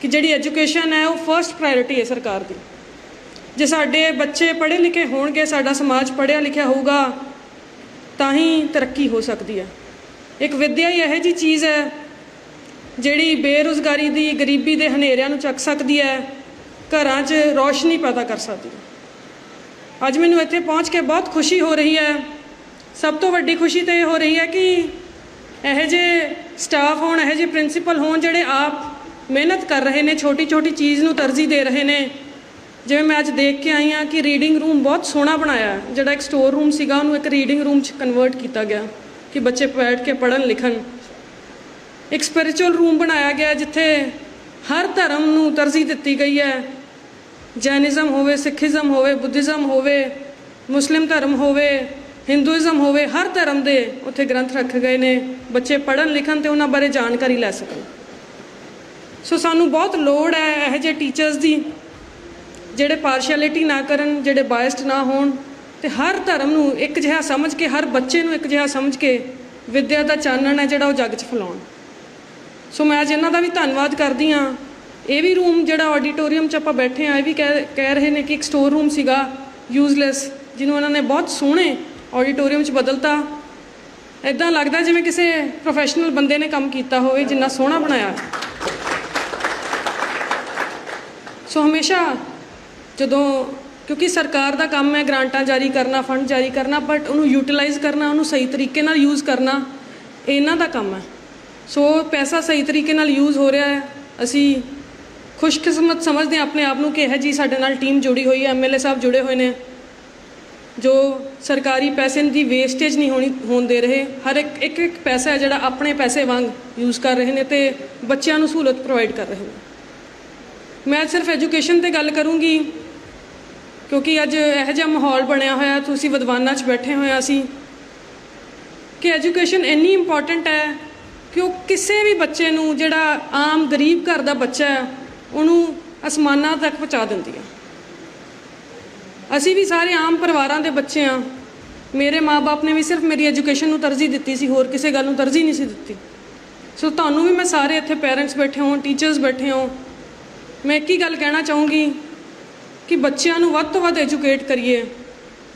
ਕਿ ਜਿਹੜੀ ਐਜੂਕੇਸ਼ਨ ਹੈ, ਉਹ ਫਰਸਟ ਪ੍ਰਾਇੋਰਟੀ ਹੈ ਸਰਕਾਰ ਦੀ। ਜੇ ਸਾਡੇ ਬੱਚੇ ਪੜ੍ਹੇ ਲਿਖੇ ਹੋਣਗੇ, ਸਾਡਾ ਸਮਾਜ ਪੜ੍ਹਿਆ ਲਿਖਿਆ ਹੋਊਗਾ, ਤਾਂ ਹੀ ਤਰੱਕੀ ਹੋ ਸਕਦੀ ਹੈ। ਇੱਕ ਵਿੱਦਿਆ ਹੀ ਇਹੋ ਜੀ ਚੀਜ਼ ਹੈ, ਜਿਹੜੀ ਬੇਰੁਜ਼ਗਾਰੀ ਦੀ, ਗਰੀਬੀ ਦੇ ਹਨੇਰਿਆਂ ਨੂੰ ਚੱਕ ਸਕਦੀ ਹੈ, ਘਰਾਂ 'ਚ ਰੌਸ਼ਨੀ ਪੈਦਾ ਕਰ ਸਕਦੀ ਹੈ। ਅੱਜ ਮੈਨੂੰ ਇੱਥੇ ਪਹੁੰਚ ਕੇ ਬਹੁਤ ਖੁਸ਼ੀ ਹੋ ਰਹੀ ਹੈ। ਸਭ ਤੋਂ ਵੱਡੀ ਖੁਸ਼ੀ ਤਾਂ ਇਹ ਹੋ ਰਹੀ ਹੈ ਕਿ ਇਹੋ ਜਿਹੇ ਸਟਾਫ ਹੋਣ, ਇਹੋ ਜਿਹੇ ਪ੍ਰਿੰਸੀਪਲ ਹੋਣ ਜਿਹੜੇ ਆਪ ਮਿਹਨਤ ਕਰ ਰਹੇ ਨੇ ਛੋਟੀ ਛੋਟੀ ਚੀਜ਼ ਨੂੰ ਤਰਜੀਹ ਦੇ ਰਹੇ ਨੇ। ਜਿਵੇਂ ਮੈਂ ਅੱਜ ਦੇਖ ਕੇ ਆਈ ਹਾਂ ਕਿ ਰੀਡਿੰਗ ਰੂਮ ਬਹੁਤ ਸੋਹਣਾ ਬਣਾਇਆ ਜਿਹੜਾ ਇੱਕ ਸਟੋਰ ਰੂਮ ਸੀਗਾ, ਉਹਨੂੰ ਇੱਕ ਰੀਡਿੰਗ ਰੂਮ 'ਚ ਕਨਵਰਟ ਕੀਤਾ ਗਿਆ ਕਿ ਬੱਚੇ ਬੈਠ ਕੇ ਪੜ੍ਹਨ ਲਿਖਣ। ਇੱਕ ਸਪਿਰਚੁਅਲ ਰੂਮ ਬਣਾਇਆ ਗਿਆ ਜਿੱਥੇ ਹਰ ਧਰਮ ਨੂੰ ਤਰਜੀਹ ਦਿੱਤੀ ਗਈ ਹੈ। ਜੈਨਿਜ਼ਮ ਹੋਵੇ, ਸਿੱਖੀਜ਼ਮ ਹੋਵੇ, ਬੁੱਧਿਜ਼ਮ ਹੋਵੇ, ਮੁਸਲਿਮ ਧਰਮ ਹੋਵੇ ਹਿੰਦੂਇਜ਼ਮ ਹੋਵੇ, ਹਰ ਧਰਮ ਦੇ ਉੱਥੇ ਗ੍ਰੰਥ ਰੱਖੇ ਗਏ ਨੇ, ਬੱਚੇ ਪੜ੍ਹਨ ਲਿਖਣ ਤੇ ਉਹਨਾਂ ਬਾਰੇ ਜਾਣਕਾਰੀ ਲੈ ਸਕਣ। ਸੋ ਸਾਨੂੰ ਬਹੁਤ ਲੋੜ ਹੈ ਇਹੋ ਜਿਹੇ ਟੀਚਰਸ ਦੀ, ਜਿਹੜੇ ਪਾਰਸ਼ੈਲਿਟੀ ਨਾ ਕਰਨ, ਜਿਹੜੇ ਬਾਇਸਡ ਨਾ ਹੋਣ ਤੇ ਹਰ ਧਰਮ ਨੂੰ ਇੱਕ ਜਿਹਾ ਸਮਝ ਕੇ, ਹਰ ਬੱਚੇ ਨੂੰ ਇੱਕ ਜਿਹਾ ਸਮਝ ਕੇ ਵਿਦਿਆ ਦਾ ਚਾਨਣ ਹੈ ਜਿਹੜਾ ਉਹ ਜੱਗ 'ਚ ਫੈਲਾਉਣ। ਸੋ ਮੈਂ ਅੱਜ ਇਹਨਾਂ ਦਾ ਵੀ ਧੰਨਵਾਦ ਕਰਦੀ ਹਾਂ। ਇਹ ਵੀ ਰੂਮ ਜਿਹੜਾ ਆਡੀਟੋਰੀਅਮ 'ਚ ਆਪਾਂ ਬੈਠੇ ਆ ਇਹ ਵੀ ਕਹਿ ਕਹਿ ਰਹੇ ਨੇ ਕਿ ਇੱਕ ਸਟੋਰ ਰੂਮ ਸੀਗਾ ਯੂਜ਼ਲੈਸ ਜਿਹਨੂੰ ਉਹਨਾਂ ਨੇ ਬਹੁਤ ਸੋਹਣੇ ਆਡੀਟੋਰੀਅਮ 'ਚ ਬਦਲਤਾ। ਇਦਾਂ ਲੱਗਦਾ ਜਿਵੇਂ ਕਿਸੇ ਪ੍ਰੋਫੈਸ਼ਨਲ ਬੰਦੇ ਨੇ ਕੰਮ ਕੀਤਾ ਹੋਵੇ, ਜਿੰਨਾ ਸੋਹਣਾ ਬਣਾਇਆ। ਸੋ ਹਮੇਸ਼ਾ ਜਦੋਂ, ਕਿਉਂਕਿ ਸਰਕਾਰ ਦਾ ਕੰਮ ਹੈ ਗ੍ਰਾਂਟਾਂ ਜਾਰੀ ਕਰਨਾ, ਫੰਡ ਜਾਰੀ ਕਰਨਾ ਬਟ ਉਹਨੂੰ ਯੂਟਿਲਾਈਜ਼ ਕਰਨਾ, ਉਹਨੂੰ ਸਹੀ ਤਰੀਕੇ ਨਾਲ ਯੂਜ਼ ਕਰਨਾ ਇਹਨਾਂ ਦਾ ਕੰਮ ਹੈ। ਸੋ ਪੈਸਾ ਸਹੀ ਤਰੀਕੇ ਨਾਲ ਯੂਜ਼ ਹੋ ਰਿਹਾ ਹੈ। ਅਸੀਂ ਖੁਸ਼ਕਿਸਮਤ ਸਮਝਦੇ ਹਾਂ, ਆਪਣੇ ਆਪ ਨੂੰ ਕਿ ਇਹ ਜੀ ਸਾਡੇ ਨਾਲ ਟੀਮ ਜੁੜੀ ਹੋਈ ਹੈ ਐਮਐਲਏ ਸਾਹਿਬ ਜੁੜੇ ਹੋਏ ਨੇ। ਜੋ ਸਰਕਾਰੀ ਪੈਸੇ ਦੀ ਵੇਸਟੇਜ ਨਹੀਂ ਹੋਣੀ, ਹੋਣ ਦੇ ਰਹੇ, ਹਰ ਇੱਕ ਇੱਕ ਇੱਕ ਪੈਸਾ ਹੈ ਜਿਹੜਾ ਆਪਣੇ ਪੈਸੇ ਵਾਂਗ ਯੂਜ਼ ਕਰ ਰਹੇ ਨੇ ਤੇ ਬੱਚਿਆਂ ਨੂੰ ਸਹੂਲਤ ਪ੍ਰੋਵਾਈਡ ਕਰ ਰਹੇ ਨੇ। ਮੈਂ ਸਿਰਫ ਐਜੂਕੇਸ਼ਨ ਤੇ ਗੱਲ ਕਰੂੰਗੀ, ਕਿਉਂਕਿ ਅੱਜ ਇਹੋ ਜਿਹਾ ਮਾਹੌਲ ਬਣਿਆ ਹੋਇਆ, ਤੁਸੀਂ ਵਿਦਵਾਨਾਂ 'ਚ ਬੈਠੇ ਹੋਏ ਆ ਅਸੀਂ, ਕਿ ਐਜੂਕੇਸ਼ਨ ਇੰਨੀ ਇੰਪੋਰਟੈਂਟ ਹੈ ਕਿ ਉਹ ਕਿਸੇ ਵੀ ਬੱਚੇ ਨੂੰ ਜਿਹੜਾ ਆਮ ਗਰੀਬ ਘਰ ਦਾ ਬੱਚਾ ਹੈ, ਉਹਨੂੰ ਅਸਮਾਨਾਂ ਤੱਕ ਪਹੁੰਚਾ ਦਿੰਦੀ ਹੈ। ਅਸੀਂ ਵੀ ਸਾਰੇ ਆਮ ਪਰਿਵਾਰਾਂ ਦੇ ਬੱਚੇ ਆ ਮੇਰੇ ਮਾਪੇ ਨੇ ਵੀ ਸਿਰਫ ਮੇਰੀ ਐਜੂਕੇਸ਼ਨ ਨੂੰ ਤਰਜੀਹ ਦਿੱਤੀ ਸੀ, ਹੋਰ ਕਿਸੇ ਗੱਲ ਨੂੰ ਤਰਜੀਹ ਨਹੀਂ ਸੀ ਦਿੱਤੀ। ਸੋ ਤੁਹਾਨੂੰ ਵੀ ਮੈਂ ਸਾਰੇ ਇੱਥੇ ਪੇਰੈਂਟਸ ਬੈਠੇ ਹੋ ਟੀਚਰਸ ਬੈਠੇ ਹੋ ਮੈਂ ਇੱਕ ਹੀ ਗੱਲ ਕਹਿਣਾ ਚਾਹੂੰਗੀ ਕਿ ਬੱਚਿਆਂ ਨੂੰ ਵੱਧ ਤੋਂ ਵੱਧ ਐਜੂਕੇਟ ਕਰੀਏ।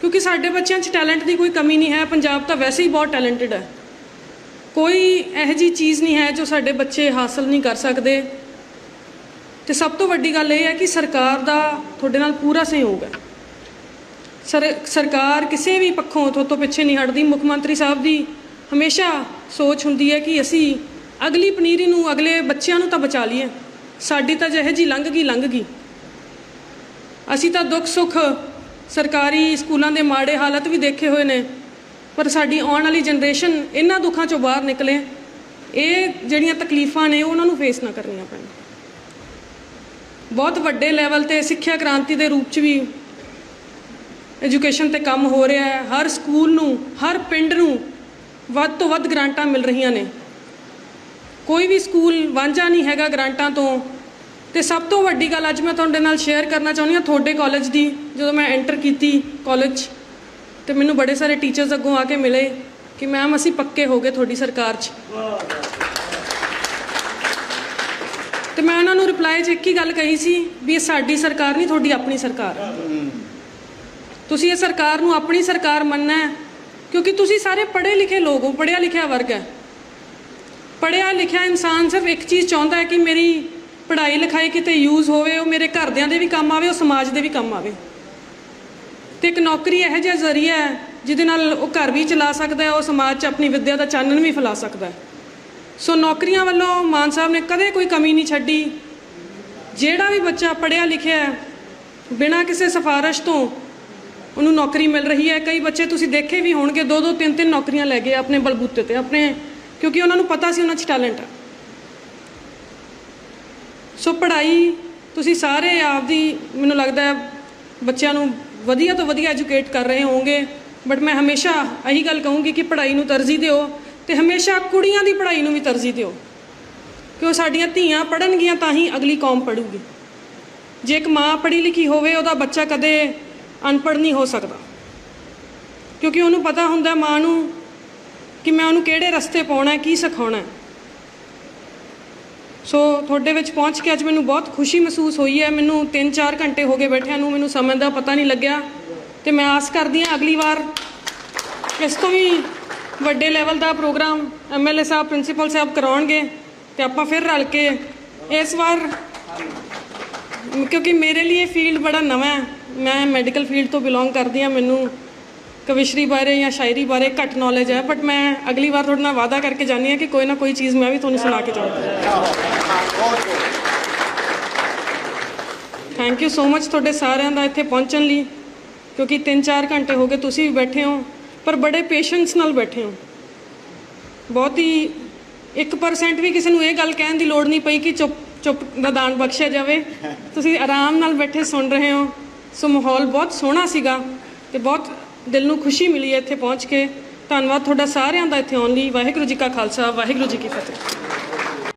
ਕਿਉਂਕਿ ਸਾਡੇ ਬੱਚਿਆਂ 'ਚ ਟੈਲੈਂਟ ਦੀ ਕੋਈ ਕਮੀ ਨਹੀਂ ਹੈ, ਪੰਜਾਬ ਤਾਂ ਵੈਸੇ ਹੀ ਬਹੁਤ ਟੈਲੈਂਟਡ ਹੈ। ਕੋਈ ਇਹੋ ਜੀ ਚੀਜ਼ ਨਹੀਂ ਹੈ ਜੋ ਸਾਡੇ ਬੱਚੇ ਹਾਸਲ ਨਹੀਂ ਕਰ ਸਕਦੇ। ਤੇ ਸਭ ਤੋਂ ਵੱਡੀ ਗੱਲ ਇਹ ਹੈ ਕਿ ਸਰਕਾਰ ਦਾ ਤੁਹਾਡੇ ਨਾਲ ਪੂਰਾ ਸਹਿਯੋਗ ਹੈ। ਸਰ, ਸਰਕਾਰ ਕਿਸੇ ਵੀ ਪੱਖੋਂ ਤੋਂ ਤੋਂ ਪਿੱਛੇ ਨਹੀਂ ਹਟਦੀ। ਮੁੱਖ ਮੰਤਰੀ ਸਾਹਿਬ ਦੀ ਹਮੇਸ਼ਾ ਸੋਚ ਹੁੰਦੀ ਹੈ ਕਿ ਅਸੀਂ ਅਗਲੀ ਪਨੀਰੀ ਨੂੰ ਅਗਲੇ ਬੱਚਿਆਂ ਨੂੰ ਤਾਂ ਬਚਾ ਲਈਏ। ਸਾਡੀ ਤਾਂ ਜਿਹੇ ਜੀ ਲੰਘ ਗਈ ਲੰਘ ਗਈ। ਅਸੀਂ ਤਾਂ ਦੁੱਖ ਸੁੱਖ ਸਰਕਾਰੀ ਸਕੂਲਾਂ ਦੇ ਮਾੜੇ ਹਾਲਤ ਵੀ ਦੇਖੇ ਹੋਏ ਨੇ, ਪਰ ਸਾਡੀ ਆਉਣ ਵਾਲੀ ਜਨਰੇਸ਼ਨ ਇਹਨਾਂ ਦੁੱਖਾਂ ਚੋਂ ਬਾਹਰ ਨਿਕਲੇ। ਇਹ ਜਿਹੜੀਆਂ ਤਕਲੀਫਾਂ ਨੇ, ਉਹਨਾਂ ਨੂੰ ਫੇਸ ਨਾ ਕਰਨੀਆਂ ਪੈਣ। ਬਹੁਤ ਵੱਡੇ ਲੈਵਲ ਤੇ ਸਿੱਖਿਆ ਕ੍ਰਾਂਤੀ ਦੇ ਰੂਪ 'ਚ ਵੀ ਐਜੂਕੇਸ਼ਨ ਤੇ ਕੰਮ ਹੋ ਰਿਹਾ ਹੈ। ਹਰ ਸਕੂਲ ਨੂੰ, ਹਰ ਪਿੰਡ ਨੂੰ ਵੱਧ ਤੋਂ ਵੱਧ ਗ੍ਰਾਂਟਾਂ ਮਿਲ ਰਹੀਆਂ ਨੇ। ਕੋਈ ਵੀ ਸਕੂਲ ਵਾਂਝਾ ਨਹੀਂ ਹੈਗਾ ਗ੍ਰਾਂਟਾਂ ਤੋਂ। ਤੇ ਸਭ ਤੋਂ ਵੱਡੀ ਗੱਲ ਅੱਜ ਮੈਂ ਤੁਹਾਡੇ ਨਾਲ ਸ਼ੇਅਰ ਕਰਨਾ ਚਾਹੁੰਦੀ ਹਾਂ ਤੁਹਾਡੇ ਕਾਲਜ ਦੀ, ਜਦੋਂ ਮੈਂ ਐਂਟਰ ਕੀਤੀ ਕਾਲਜ ਤੇ ਮੈਨੂੰ ਬੜੇ ਸਾਰੇ ਟੀਚਰਸ ਅੱਗੋਂ ਆ ਕੇ ਮਿਲੇ ਕਿ ਮੈਮ ਅਸੀਂ ਪੱਕੇ ਹੋ ਗਏ ਤੁਹਾਡੀ ਸਰਕਾਰ 'ਚ। ਤੇ ਮੈਂ ਉਹਨਾਂ ਨੂੰ ਰਿਪਲਾਈ 'ਚ ਇੱਕ ਹੀ ਗੱਲ ਕਹੀ ਸੀ ਵੀ ਇਹ ਸਾਡੀ ਸਰਕਾਰ ਨਹੀਂ, ਤੁਹਾਡੀ ਆਪਣੀ ਸਰਕਾਰ। ਹੈ ਤੁਸੀਂ ਇਹ ਸਰਕਾਰ ਨੂੰ ਆਪਣੀ ਸਰਕਾਰ ਮੰਨਣਾ ਹੈ, ਕਿਉਂਕਿ ਤੁਸੀਂ ਸਾਰੇ ਪੜ੍ਹੇ ਲਿਖੇ ਲੋਕ ਹੋ ਪੜ੍ਹਿਆ ਲਿਖਿਆ ਵਰਗ ਹੈ। ਪੜ੍ਹਿਆ ਲਿਖਿਆ ਇਨਸਾਨ ਸਿਰਫ ਇੱਕ ਚੀਜ਼ ਚਾਹੁੰਦਾ ਹੈ ਕਿ ਮੇਰੀ ਪੜ੍ਹਾਈ ਲਿਖਾਈ ਕਿਤੇ ਯੂਜ਼ ਹੋਵੇ, ਉਹ ਮੇਰੇ ਘਰਦਿਆਂ ਦੇ ਵੀ ਕੰਮ ਆਵੇ, ਉਹ ਸਮਾਜ ਦੇ ਵੀ ਕੰਮ ਆਵੇ। ਤੇ ਇੱਕ ਨੌਕਰੀ ਇਹੋ ਜਿਹਾ ਜ਼ਰੀਆ ਹੈ, ਜਿਹਦੇ ਨਾਲ ਉਹ ਘਰ ਵੀ ਚਲਾ ਸਕਦਾ ਹੈ, ਉਹ ਸਮਾਜ 'ਚ ਆਪਣੀ ਵਿੱਦਿਆ ਦਾ ਚਾਨਣ ਵੀ ਫੈਲਾ ਸਕਦਾ ਹੈ। ਸੋ ਨੌਕਰੀਆਂ ਵੱਲੋਂ ਮਾਨ ਸਾਹਿਬ ਨੇ ਕਦੇ ਕੋਈ ਕਮੀ ਨਹੀਂ ਛੱਡੀ। ਜਿਹੜਾ ਵੀ ਬੱਚਾ ਪੜ੍ਹਿਆ ਲਿਖਿਆ ਬਿਨਾਂ ਕਿਸੇ ਸਿਫਾਰਿਸ਼ ਤੋਂ ਉਹਨੂੰ ਨੌਕਰੀ ਮਿਲ ਰਹੀ ਹੈ। ਕਈ ਬੱਚੇ ਤੁਸੀਂ ਦੇਖੇ ਵੀ ਹੋਣਗੇ, ਦੋ ਦੋ, ਤਿੰਨ ਤਿੰਨ ਨੌਕਰੀਆਂ ਲੈ ਗਏ ਆਪਣੇ ਬਲਬੂਤੇ ਤੇ, ਆਪਣੇ, ਕਿਉਂਕਿ ਉਹਨਾਂ ਨੂੰ ਪਤਾ ਸੀ ਉਹਨਾਂ 'ਚ ਟੈਲੈਂਟ ਹੈ ਸੋ ਪੜ੍ਹਾਈ ਤੁਸੀਂ ਸਾਰੇ ਆਪਦੀ, ਮੈਨੂੰ ਲੱਗਦਾ ਹੈ, ਬੱਚਿਆਂ ਨੂੰ ਵਧੀਆ ਤੋਂ ਵਧੀਆ ਐਜੂਕੇਟ ਕਰ ਰਹੇ ਹੋਵੋਗੇ। ਬਟ ਮੈਂ ਹਮੇਸ਼ਾ ਇਹੀ ਗੱਲ ਕਹੂੰਗੀ ਕਿ ਪੜ੍ਹਾਈ ਨੂੰ ਤਰਜੀਹ ਦਿਓ ਤੇ ਹਮੇਸ਼ਾ ਕੁੜੀਆਂ ਦੀ ਪੜ੍ਹਾਈ ਨੂੰ ਵੀ ਤਰਜੀਹ ਦਿਓ। ਕਿ ਉਹ ਸਾਡੀਆਂ ਧੀਆਂ ਪੜ੍ਹਨਗੀਆਂ ਤਾਂ ਹੀ ਅਗਲੀ ਕੌਮ ਪੜ੍ਹੂਗੀ। ਜੇ ਇੱਕ ਮਾਂ ਪੜ੍ਹੀ ਲਿਖੀ ਹੋਵੇ, ਉਹਦਾ ਬੱਚਾ ਕਦੇ ਅਨਪੜ੍ਹ ਨਹੀਂ ਹੋ ਸਕਦਾ। ਕਿਉਂਕਿ ਉਹਨੂੰ ਪਤਾ ਹੁੰਦਾ ਮਾਂ ਨੂੰ ਕਿ ਮੈਂ ਉਹਨੂੰ ਕਿਹੜੇ ਰਸਤੇ ਪਾਉਣਾ ਕੀ ਸਿਖਾਉਣਾ ਸੋ ਤੁਹਾਡੇ ਵਿੱਚ ਪਹੁੰਚ ਕੇ ਅੱਜ ਮੈਨੂੰ ਬਹੁਤ ਖੁਸ਼ੀ ਮਹਿਸੂਸ ਹੋਈ ਹੈ। ਮੈਨੂੰ 3-4 ਘੰਟੇ ਹੋ ਗਏ ਬੈਠਿਆਂ ਨੂੰ, ਮੈਨੂੰ ਸਮੇਂ ਦਾ ਪਤਾ ਨਹੀਂ ਲੱਗਿਆ ਤੇ ਮੈਂ ਆਸ ਕਰਦੀ ਹਾਂ ਅਗਲੀ ਵਾਰ ਇਸ ਤੋਂ ਵੀ ਵੱਡੇ ਲੈਵਲ ਦਾ ਪ੍ਰੋਗਰਾਮ ਐਮਐਲਏ ਸਾਹਿਬ ਪ੍ਰਿੰਸੀਪਲ ਸਾਹਿਬ ਕਰਾਉਣਗੇ ਤੇ ਆਪਾਂ ਫਿਰ ਰਲ ਕੇ ਇਸ ਵਾਰ ਕਿਉਂਕਿ ਮੇਰੇ ਲਈ ਇਹ ਫੀਲਡ ਬੜਾ ਨਵਾਂ ਹੈ। ਮੈਂ ਮੈਡੀਕਲ ਫੀਲਡ ਤੋਂ ਬਿਲੋਂਗ ਕਰਦੀ ਹਾਂ, ਮੈਨੂੰ ਕਵਿਸ਼ਰੀ ਬਾਰੇ ਜਾਂ ਸ਼ਾਇਰੀ ਬਾਰੇ ਘੱਟ ਨੌਲੇਜ ਹੈ ਬਟ ਮੈਂ ਅਗਲੀ ਵਾਰ ਤੁਹਾਡੇ ਨਾਲ ਵਾਅਦਾ ਕਰਕੇ ਜਾਣੀ ਹਾਂ ਕਿ ਕੋਈ ਨਾ ਕੋਈ ਚੀਜ਼ ਮੈਂ ਵੀ ਤੁਹਾਨੂੰ ਸੁਣਾ ਕੇ ਜਾਊਂਗੀ। ਥੈਂਕ ਯੂ ਸੋ ਮਚ ਤੁਹਾਡੇ ਸਾਰਿਆਂ ਦਾ ਇੱਥੇ ਪਹੁੰਚਣ ਲਈ, ਕਿਉਂਕਿ 3-4 ਘੰਟੇ ਹੋ ਗਏ ਤੁਸੀਂ ਵੀ ਬੈਠੇ ਹੋ, ਪਰ ਬੜੇ ਪੇਸ਼ੈਂਸ ਨਾਲ ਬੈਠੇ ਹੋ। ਬਹੁਤ ਹੀ 1% ਵੀ ਕਿਸੇ ਨੂੰ ਇਹ ਗੱਲ ਕਹਿਣ ਦੀ ਲੋੜ ਨਹੀਂ ਪਈ ਕਿ ਚੁੱਪ ਚੁੱਪ ਦਾ ਦਾਨ ਬਖਸ਼ਿਆ ਜਾਵੇ। ਤੁਸੀਂ ਆਰਾਮ ਨਾਲ ਬੈਠੇ ਸੁਣ ਰਹੇ ਹੋ। ਸੋ ਮਾਹੌਲ ਬਹੁਤ ਸੋਹਣਾ ਸੀਗਾ ਤੇ ਬਹੁਤ ਦਿਲ ਨੂੰ ਖੁਸ਼ੀ ਮਿਲੀ ਹੈ ਇੱਥੇ ਪਹੁੰਚ ਕੇ। ਧੰਨਵਾਦ ਤੁਹਾਡਾ ਸਾਰਿਆਂ ਦਾ ਇੱਥੇ ਆਉਣ ਲਈ। ਵਾਹਿਗੁਰੂ ਜੀ ਕਾ ਖਾਲਸਾ, ਵਾਹਿਗੁਰੂ ਜੀ ਕੀ ਫਤਿਹ।